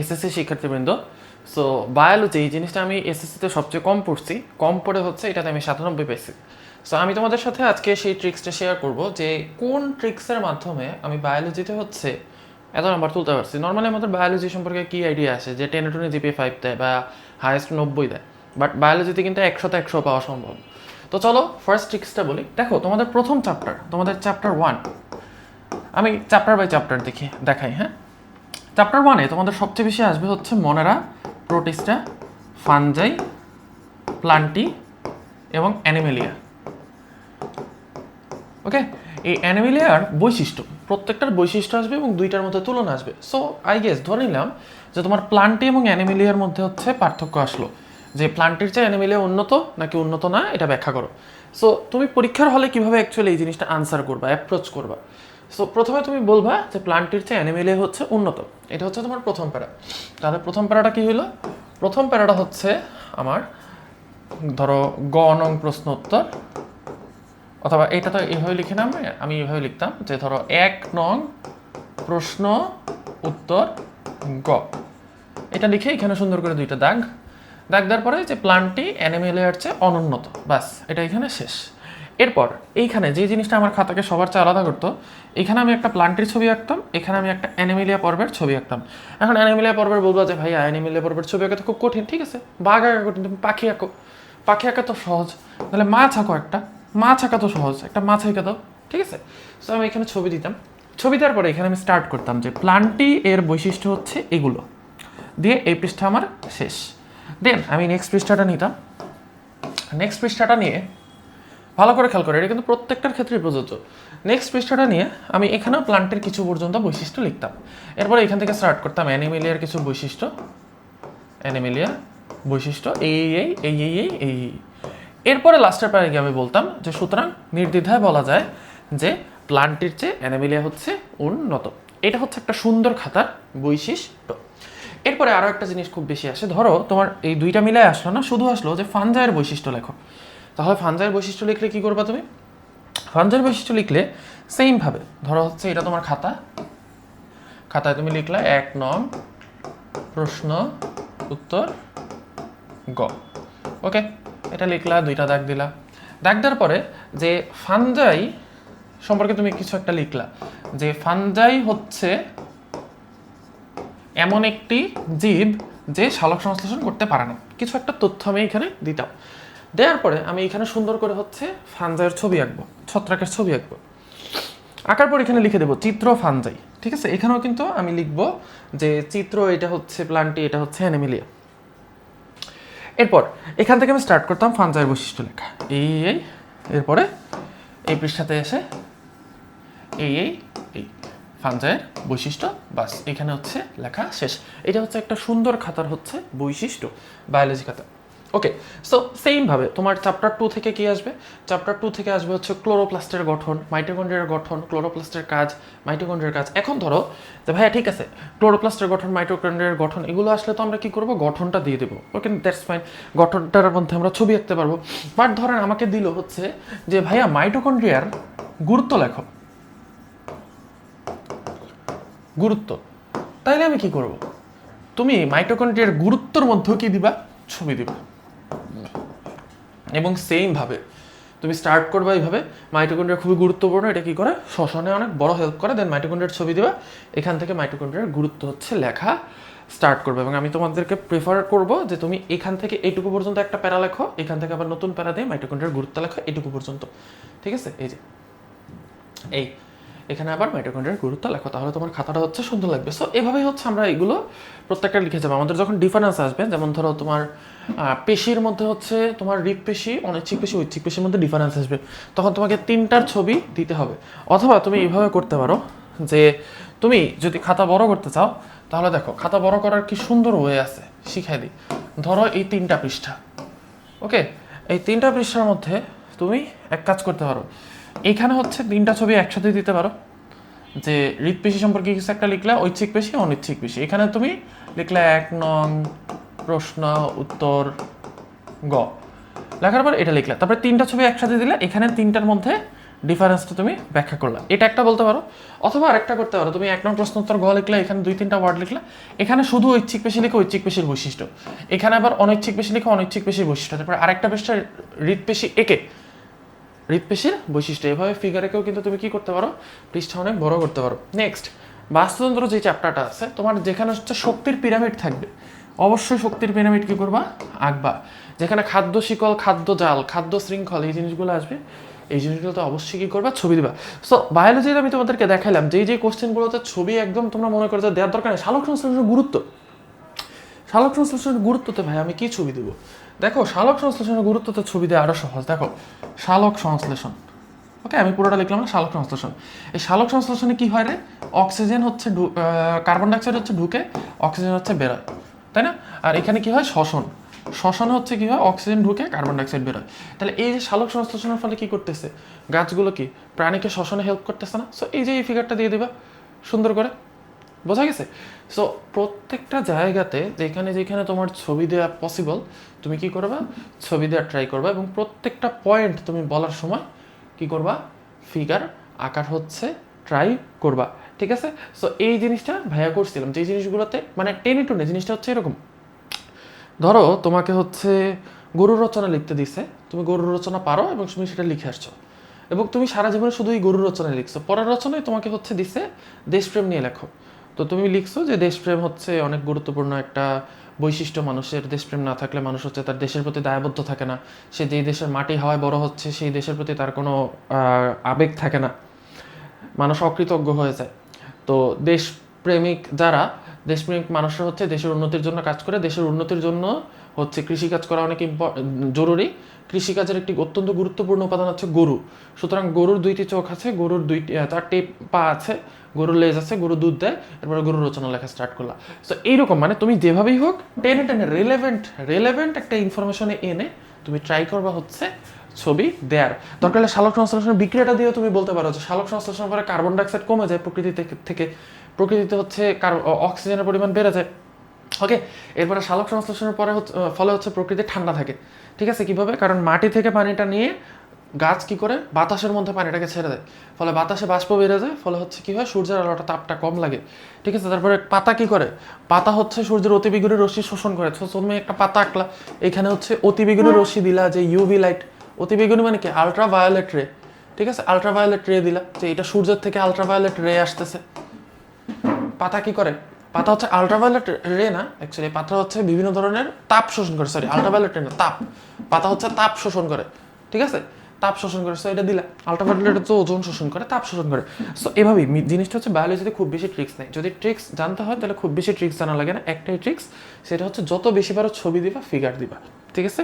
SSC শিক্ষার্থীবৃন্দ। So biology এই জিনিসটা আমি এসএসসিতে সবচেয়ে কম পড়ছি। কম পড়ে হচ্ছে, এটাতে আমি সাতানব্বই পেয়েছি। সো আমি তোমাদের সাথে আজকে সেই ট্রিক্সটা শেয়ার করব যে কোন ট্রিক্সের মাধ্যমে আমি বায়োলজিতে হচ্ছে এত নাম্বার তুলতে পারছি। নর্মালি আমাদের বায়োলজি সম্পর্কে কি আইডিয়া আসে? যে টেনে টুনে জিপি ফাইভ দেয় বা হায়েস্ট নব্বই দেয়। বাট বায়োলজিতে কিন্তু একশোতে একশো পাওয়া সম্ভব। তো চলো ফার্স্ট ট্রিক্সটা বলি। দেখো, তোমাদের প্রথম চ্যাপ্টার তোমাদের চ্যাপ্টার ওয়ান আমি চ্যাপ্টার বাই চ্যাপ্টার দেখি, দেখাই হ্যাঁ? চ্যাপ্টার ওয়ানে তোমাদের সবচেয়ে বেশি আসবে হচ্ছে মনেরা প্রোটিস্টা ফানজাই প্লান্টি এবং অ্যানিমেলিয়া ওকে এই অ্যানিমেলিয়ার বৈশিষ্ট্য, প্রত্যেকটার বৈশিষ্ট্য আসবে এবং দুইটার মধ্যে তুলনা আসবে। সো আই গেস ধরে নিলাম যে তোমার প্লান্টি এবং অ্যানিমেলিয়ার মধ্যে হচ্ছে পার্থক্য আসলো। যে প্লান্টির চেয়ে অ্যানিমেলিয়া উন্নত নাকি উন্নত না, এটা ব্যাখ্যা করো। সো তুমি পরীক্ষার হলে কীভাবে অ্যাকচুয়ালি এই জিনিসটা আনসার করবা অ্যাপ্রোচ করবা? সো প্রথমে তুমি বলবা যে প্লান্টির চেয়ে অ্যানিমেলে হচ্ছে উন্নত এটা হচ্ছে তোমার প্রথম প্যারা। তাহলে প্রথম প্যারাটা কি হলো প্রথম প্যারাটা হচ্ছে আমার, ধরো, গ নং প্রশ্ন উত্তর অথবা এটা তো এইভাবে লিখে নাম আমি এইভাবে লিখতাম যে ধরো এক নং প্রশ্ন উত্তর গ। এটা লিখে এখানে সুন্দর করে দুইটা দাগ। দাগ দেওয়ার পরে যে প্লান্টটি অ্যানিমেলিয়ার চেয়ে অনুন্নত। বাস এটা এখানে শেষ। এরপর, এইখানে যে জিনিসটা আমার খাতাকে সবার চেয়ে আলাদা করতো, এখানে আমি একটা প্লান্টের ছবি আঁকতাম, এখানে আমি একটা অ্যানিমেলিয়া পর্বের ছবি আঁকতাম। এখন অ্যানিমেলিয়া পর্বের বলব যে ভাই অ্যানিমেলিয়া পর্বের ছবি আঁকা তো খুব কঠিন, ঠিক আছে? বাঘ আঁকা কঠিন, তুমি পাখি আঁকো। পাখি আঁকা তো সহজ। তাহলে মাছ আঁকো একটা। মাছ আঁকা তো সহজ। একটা মাছ এঁকে দাও, ঠিক আছে? তো আমি এখানে ছবি দিতাম। ছবি দেওয়ার পরে এখানে আমি স্টার্ট করতাম যে প্লান্টটি এর বৈশিষ্ট্য হচ্ছে এগুলো। দিয়ে এই পৃষ্ঠা আমার শেষ। দেন আমি নেক্সট পৃষ্ঠাটা নিতাম। নেক্সট পৃষ্ঠাটা নিয়ে ভালো করে খেয়াল করে, এটা কিন্তু প্রত্যেকটার ক্ষেত্রে প্রযোজ্য। নেক্সট পৃষ্ঠাটা নিয়ে আমি এখানেও প্লান্টের কিছু পর্যন্ত বৈশিষ্ট্য লিখতাম। এরপরে এখান থেকে স্টার্ট করতাম অ্যানিমেলিয়ার কিছু বৈশিষ্ট্য। অ্যানিমেলিয়া বৈশিষ্ট্য, এই এই এই এই এই এই এরপরে লাস্টের পারে গিয়ে আমি বলতাম যে সুতরাং নির্দ্বিধায় বলা যায় যে প্লান্টের চেয়ে অ্যানিমেলিয়া হচ্ছে উন্নত। এটা হচ্ছে একটা সুন্দর খাতার বৈশিষ্ট্য। এরপরে আরও একটা জিনিস খুব বেশি আসে। ধরো, তোমার এই দুইটা মিলে আসলো না, শুধু আসলো যে ফানজায়ের বৈশিষ্ট্য লেখো। তাহলে ফানজায়ের বৈশিষ্ট্য লিখলে কি করবা তুমি? ফানজায়ের বৈশিষ্ট্য লিখলে সেমভাবে ধরো হচ্ছে এটা তোমার খাতা। খাতায় তুমি লিখলে এক নং প্রশ্ন, উত্তর, গ। ওকে, এটা লিখলা, দুইটা দাগ দিলা। দাগ দেওয়ার পরে যে ফানজাই সম্পর্কে তুমি কিছু একটা লিখলা। যে ফানজাই হচ্ছে এমন একটি জীব যে শালক সংশ্লেষণ করতে পারে না। কিছু একটা তথ্য আমি এখানে দিতাম। দেওয়ার পরে আমি এখানে সুন্দর করে হচ্ছে ফানজাইয়ের ছবি আঁকবো, ছত্রাকের ছবি আঁকবো। আঁকার পর এখানে লিখে দেবো, চিত্র ফানজাই, ঠিক আছে? এখানেও কিন্তু আমি লিখব যে চিত্র এটা হচ্ছে প্লান্টি, এটা হচ্ছে অ্যানিমিলিয়া। এরপর, এখান থেকে আমি স্টার্ট করতাম ফানজাইয়ের বৈশিষ্ট্য লেখা। এই এই এরপরে এই পৃষ্ঠাতে এসে এই এই এই, ফানজাইয়ের বৈশিষ্ট্য, বাস, এখানে হচ্ছে লেখা শেষ। এটা হচ্ছে একটা সুন্দর খাতার হচ্ছে বৈশিষ্ট্য বায়োলজি খাতা। ওকে সো সেমভাবে তোমার চ্যাপ্টার টু থেকে কি আসবে? চ্যাপ্টার টু থেকে আসবে হচ্ছে ক্লোরোপ্লাস্টের গঠন মাইটোকন্ড্রিয়ার গঠন ক্লোরোপ্লাস্টের কাজ মাইটোকন্ড্রিয়ার কাজ। এখন ধরো যে ভাইয়া, ঠিক আছে ক্লোরোপ্লাস্টের গঠন মাইটোকন্ড্রিয়ার গঠন, এগুলো আসলে তো আমরা কি করব? গঠনটা দিয়ে দেবো। ওকে দ্যাটস ফাইন গঠনটার মধ্যে আমরা ছবি আঁকতে পারব। বাট ধরেন আমাকে দিল হচ্ছে যে ভাইয়া মাইটোকন্ড্রিয়ার গুরুত্ব লেখো। গুরুত্ব। তাইলে আমি কি করব? তুমি মাইটোকন্ড্রিয়ার গুরুত্বর মধ্যেও কি দিবা? ছবি দিবা। এবং সেমভাবে তুমি স্টার্ট করবে এইভাবে মাইটোকন্ড্রিয়া খুবই গুরুত্বপূর্ণ, এটা কী করে? শ্বসনে অনেক বড় হেল্প করে দেন মাইটোকন্ড্রিয়ার ছবি দিবা, এখান থেকে মাইটোকন্ড্রিয়ার গুরুত্ব হচ্ছে লেখা স্টার্ট করবে। এবং আমি তোমাদেরকে প্রেফার করব যে তুমি এখান থেকে এইটুকু পর্যন্ত একটা প্যারা লেখো, এখান থেকে আবার নতুন প্যারা দিয়ে মাইটোকন্ড্রিয়ার গুরুত্ব লেখো, এটুকু পর্যন্ত। ঠিক আছে? এই যে, এই এখানে আবার মাইটোকন্ড্রিয়ার গুরুত্ব লেখো, তাহলে তোমার খাতাটা হচ্ছে সুন্দর লাগবে। সো এভাবেই হচ্ছে আমরা এগুলো প্রত্যেকটা লিখে যাব। আমাদের যখন ডিফারেন্স আসবে, যেমন ধরো তোমার পেশির মধ্যে হচ্ছে তোমার রিপ পেশি, অনিচ্ছিক পেশি, ঐচ্ছিক পেশির মধ্যে ডিফারেন্স আসবে। তখন তোমাকে তিনটার ছবি দিতে হবে। অথবা তুমি এইভাবে করতে পারো যে, তুমি যদি খাতা বড় করতে চাও, তাহলে দেখো, খাতা বড় করার কি সুন্দর ওয়ে আছে, শিখাই দিই। ধরো এই তিনটা পৃষ্ঠা, ওকে? এই তিনটা পৃষ্ঠার মধ্যে তুমি এক কাজ করতে পারো। এখানে হচ্ছে তিনটা ছবি একসাথে দিতে পারো। যে হৃদপেশি সম্পর্কে কিছু একটা লিখলে ঐচ্ছিক পেশি, অনিচ্ছিক পেশি। এখানে তুমি লিখলে এক নং প্রশ্ন, উত্তর, গ। লেখার পর এটা লিখলে। তারপরে তিনটা ছবি একসাথে দিলে এখানে তিনটার মধ্যে ডিফারেন্সটা তুমি ব্যাখ্যা করলা। এটা একটা বলতে পারো। অথবা আরেকটা করতে পারো। তুমি এক নম্বর প্রশ্ন, উত্তর, গ লিখলে, এখানে দুই তিনটা ওয়ার্ড লিখলে। এখানে শুধু ঐচ্ছিক পেশি লিখে ঐচ্ছিক পেশির বৈশিষ্ট্য। এখানে আবার অনৈচ্ছিক পেশি লিখে অনৈচ্ছিক পেশির বৈশিষ্ট্য। তারপরে আরেকটা পেশটা হৃদপেশি একে হৃদপেশির বৈশিষ্ট্য। এভাবে ফিগারেকেও কিন্তু তুমি কি করতে পারো? পৃষ্ঠা অনেক বড় করতে পারো। নেক্সট বাস্তুতন্ত্র যে চ্যাপ্টারটা আছে, তোমার যেখানে হচ্ছে শক্তির পিরামিড থাকবে, অবশ্যই শক্তির পিরামিড কি করবা? আঁকবা। যেখানে খাদ্য শিকল, খাদ্য জাল, খাদ্য শৃঙ্খল, এই জিনিসগুলো আসবে, এই জিনিসগুলো তো অবশ্যই কি করবা? ছবি দিবা। সো বায়োলজিতে আমি তোমাদেরকে দেখাইলাম যে যে কোশ্চেনগুলোতে ছবি একদম তোমরা মনে করো যে দেওয়ার দরকার নেই সালোক সংশ্লেষণের গুরুত্ব। শালক সংশ্লেষণের গুরুত্বতে ভাই আমি কি ছবি দেবো? দেখো, শালক সংশ্লেষণের গুরুত্বতে ছবি দেওয়া আরও সহজ। দেখো, শালক সংশ্লেষণ। ওকে আমি পুরোটা লিখলাম না, শালক সংশ্লেষণ। এই শালক সংশ্লেষণে কি হয় রে? অক্সিজেন হচ্ছে কার্বন ডাইঅক্সাইড হচ্ছে ঢুকে, অক্সিজেন হচ্ছে বেরোয়, তাই না? আর এখানে কি হয়? শ্বসন। শ্বসন হচ্ছে কি হয়? অক্সিজেন ঢুকে, কার্বন ডাইঅক্সাইড বেরোয়। তাহলে এই যে শালক সংশ্লেষণের ফলে কি করতেছে? গাছগুলো কি? প্রাণীকে শ্বসনে হেল্প করতেছে না? সো এই যে এই ফিগারটা দিয়ে দিবা, সুন্দর করে। বোঝা গেছে? সো প্রত্যেকটা জায়গাতে যেখানে যেখানে তোমার ছবি দেওয়া পসিবল তুমি কি করবা? ছবি দেওয়ার ট্রাই করবা এবং প্রত্যেকটা পয়েন্ট তুমি বলার সময় কি করবা? ফিগার আকার হচ্ছে ট্রাই করবা। ঠিক আছে? সো এই জিনিসটা ভাইয়া করছিলাম। যে জিনিসগুলোতে মানে টেনে টুনে, জিনিসটা হচ্ছে এরকম। ধরো, তোমাকে হচ্ছে গরুর রচনা লিখতে দিছে। তুমি গরুর রচনা পারো এবং তুমি সেটা লিখে আসছো। এবং তুমি সারা জীবনে শুধু এই গরুর রচনায় লিখছো। পরের রচনায় তোমাকে হচ্ছে দিছে দেশপ্রেম নিয়ে লেখো। তো তুমি লিখছো যে দেশপ্রেম হচ্ছে অনেক গুরুত্বপূর্ণ একটা বৈশিষ্ট্য। মানুষের দেশপ্রেম না থাকলে মানুষ হচ্ছে তার দেশের প্রতি দায়বদ্ধ থাকে না। সে যেই দেশের মাটি হাওয়ায় বড় হচ্ছে, সেই দেশের প্রতি তার কোনো আবেগ থাকে না। মানুষ অকৃতজ্ঞ হয়ে যায়। তো দেশপ্রেমিক যারা, দেশপ্রেমিক মানুষরা হচ্ছে দেশের উন্নতির জন্য কাজ করে, দেশের উন্নতির জন্য হচ্ছে কৃষিকাজ করা অনেক জরুরি। কৃষিকাজের একটি অত্যন্ত গুরুত্বপূর্ণ উপাদান হচ্ছে গরু। সুতরাং গরুর দুইটি চোখ আছে, গরুর দুইটি চারটি পা আছে, গরুর লেজ আছে গরু দুধ দেয়, এরপরে গরুর রচনা লেখা স্টার্ট করলা। তো এইরকম মানে তুমি যেভাবেই হোক, টেনে টেনে রেলেভেন্ট রেলেভেন্ট একটা ইনফরমেশনে এনে তুমি ট্রাই করবা হচ্ছে ছবি দেয়ার। দরকার হলে শালক সংশ্লেষণের বিক্রিয়াটা দিয়েও তুমি বলতে পারো যে শালক সংশ্লেষণ পরে কার্বন ডাইঅক্সাইড কমে যায়, প্রকৃতি থেকে- প্রকৃতিতে হচ্ছে কার- অক্সিজেনের পরিমাণ বেড়ে যায়। ওকে এরপরে শালক সংশ্লেষণের পরে হচ্ছে- ফলে হচ্ছে প্রকৃতি ঠান্ডা থাকে। ঠিক আছে কীভাবে? কারণ মাটি থেকে পানিটা নিয়ে গাছ কি করে? বাতাসের মধ্যে পানিটাকে ছেড়ে দেয়। ফলে বাতাসে বাষ্প বেড়ে যায় ফলে হচ্ছে কি হয়? সূর্যের আলোটা তাপটা কম লাগে। ঠিক আছে তারপরে পাতা কি করে? পাতা হচ্ছে সূর্যের অতিবেগুনি রশ্মি শোষণ করে। তো তুমি একটা পাতা আঁকলা এখানে হচ্ছে অতিবেগুনি রশ্মি দিলা যে ইউভি লাইট অতিবেগুনি মানে কি? আলট্রা ভায়োলেট রে ঠিক আছে আলট্রা ভায়োলেট রে দিলা যে এটা সূর্যের থেকে আলট্রা ভায়োলেট রে আসতেছে। পাতা কি করে? পাতা হচ্ছে আলট্রাভায়োলেট রে না অ্যাকচুয়ালি পাতা হচ্ছে বিভিন্ন ধরনের তাপ শোষণ করে সরি আলট্রাভায়োলেট রে না, তাপ। পাতা হচ্ছে তাপ শোষণ করে, ঠিক আছে? তাপ শোষণ করে সো এটা দিলা আলট্রাভায়োলেট হচ্ছে ওজন শোষণ করে, তাপ শোষণ করে। সো এভাবেই জিনিসটা হচ্ছে বায়োলজিতে খুব বেশি ট্রিক্স নেই। যদি ট্রিক্স জানতে হয়, তাহলে খুব বেশি ট্রিক্স জানা লাগে না। একটাই ট্রিক্স সেটা হচ্ছে যত বেশি পারো ছবি দিবা ফিগার দিবা, ঠিক আছে?